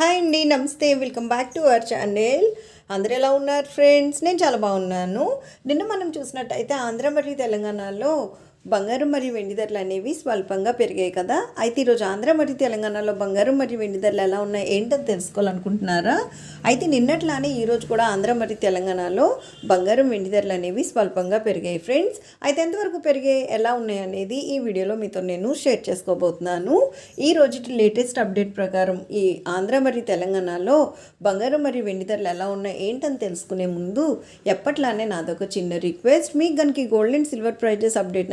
Hi అండి నమస్తే. Welcome back to our channel. అందరూ ఎలా ఉన్నారు ఫ్రెండ్స్? నేను చాలా బాగున్నాను. నిన్న మనం చూసినట్టయితే ఆంధ్ర మరియు తెలంగాణలో బంగారం మరియు వెండి ధరలు అనేవి స్వల్పంగా పెరిగాయి కదా. అయితే ఈరోజు ఆంధ్ర మరియు తెలంగాణలో బంగారం మరియు వెండి ధరలు ఎలా ఉన్నాయి ఏంటని తెలుసుకోవాలనుకుంటున్నారా? అయితే నిన్నట్లానే ఈరోజు కూడా ఆంధ్ర మరియు తెలంగాణలో బంగారం వెండి ధరలు అనేవి స్వల్పంగా పెరిగాయి ఫ్రెండ్స్. అయితే ఎంతవరకు పెరిగాయి ఎలా ఉన్నాయి అనేది ఈ వీడియోలో మీతో నేను షేర్ చేసుకోబోతున్నాను. ఈ రోజు లేటెస్ట్ అప్డేట్ ప్రకారం ఈ ఆంధ్ర మరియు తెలంగాణలో బంగారం మరియు వెండి ధరలు ఎలా ఉన్నాయి ఏంటని తెలుసుకునే ముందు ఎప్పట్లానే నాదొక చిన్న రిక్వెస్ట్. మీకు కనుక gold and silver prizes update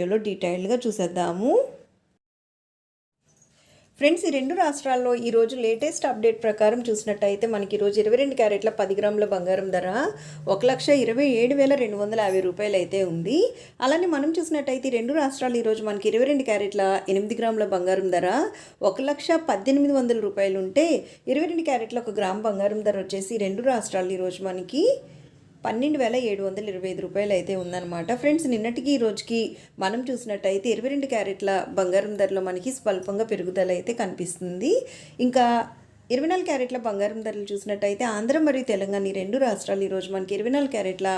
వీడియోలో డీటెయిల్డ్గా చూసేద్దాము. ఫ్రెండ్స్ ఈ రెండు రాష్ట్రాల్లో ఈరోజు లేటెస్ట్ అప్డేట్ ప్రకారం చూసినట్టయితే మనకి ఈరోజు ఇరవై రెండు క్యారెట్ల పది గ్రాముల బంగారం ధర ఒక లక్ష ఇరవై ఏడు వేల రెండు వందల యాభై రూపాయలు అయితే ఉంది. అలానే మనం చూసినట్టయితే ఈ రెండు రాష్ట్రాలు ఈరోజు మనకి ఇరవై రెండు క్యారెట్ల ఎనిమిది గ్రాముల బంగారం ధర ఒక లక్ష పద్దెనిమిది వందల రూపాయలు ఉంటే ఇరవై రెండు క్యారెట్ల ఒక గ్రామ్ బంగారం ధర వచ్చేసి రెండు రాష్ట్రాలు ఈరోజు మనకి పన్నెండు వేల ఏడు వందల ఇరవై ఐదు రూపాయలు అయితే ఉందన్నమాట. ఫ్రెండ్స్ నిన్నటికి ఈ రోజుకి మనం చూసినట్టయితే ఇరవై రెండు క్యారెట్ల బంగారం ధరలో మనకి స్వల్పంగా పెరుగుదల అయితే కనిపిస్తుంది. ఇంకా ఇరవై నాలుగు క్యారెట్ల బంగారం ధరలు చూసినట్టయితే ఆంధ్ర మరియు తెలంగాణ ఈ రెండు రాష్ట్రాలు ఈరోజు మనకి ఇరవై నాలుగు క్యారెట్ల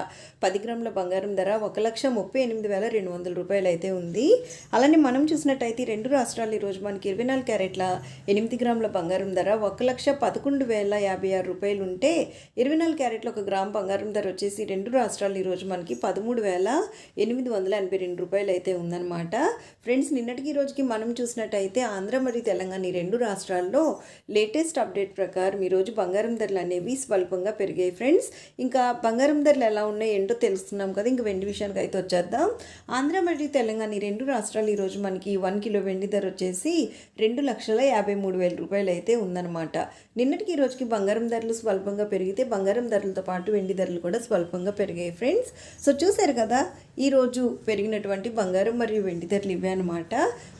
పది గ్రాముల బంగారం ధర ఒక లక్ష ముప్పై ఎనిమిది వేల రెండు వందల రూపాయలు అయితే ఉంది. అలానే మనం చూసినట్టయితే రెండు రాష్ట్రాలు ఈరోజు మనకి ఇరవై నాలుగు క్యారెట్ల ఎనిమిది గ్రాముల బంగారం ధర ఒక లక్ష పదకొండు వేల యాభై ఆరు రూపాయలు ఉంటే ఇరవై నాలుగు క్యారెట్ల ఒక గ్రామ్ బంగారం ధర వచ్చేసి రెండు రాష్ట్రాలు ఈరోజు మనకి పదమూడు వేల ఎనిమిది వందల ఎనభై రెండు రూపాయలు అయితే ఉందన్నమాట. ఫ్రెండ్స్ నిన్నటికి ఈ రోజుకి మనం చూసినట్టయితే ఆంధ్ర మరియు తెలంగాణ ఈ రెండు రాష్ట్రాల్లో లేటెస్ట్ అప్డేట్ ప్రకారం ఈరోజు బంగారం ధరలు అనేవి స్వల్పంగా పెరిగాయి ఫ్రెండ్స్. ఇంకా బంగారం ధరలు ఎలా ఉన్నాయి ఏంటో తెలుస్తున్నాం కదా ఇంకా వెండి విషయానికి అయితే వచ్చేద్దాం. ఆంధ్ర మరియు తెలంగాణ ఈ రెండు రాష్ట్రాలు ఈరోజు మనకి వన్ కిలో వెండి ధర వచ్చేసి రెండు లక్షల యాభై మూడు వేల రూపాయలు అయితే ఉందన్నమాట. నిన్నటికి ఈ రోజుకి బంగారం ధరలు స్వల్పంగా పెరిగితే బంగారం ధరలతో పాటు వెండి ధరలు కూడా స్వల్పంగా పెరిగాయి ఫ్రెండ్స్. సో చూశారు కదా ఈరోజు పెరిగినటువంటి బంగారం మరియు వెండి ధరలు ఇవే అనమాట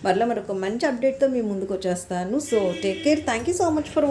మరలా మరొక మంచి అప్డేట్తో మీ ముందుకు వచ్చేస్తాను. So take care thank you so much for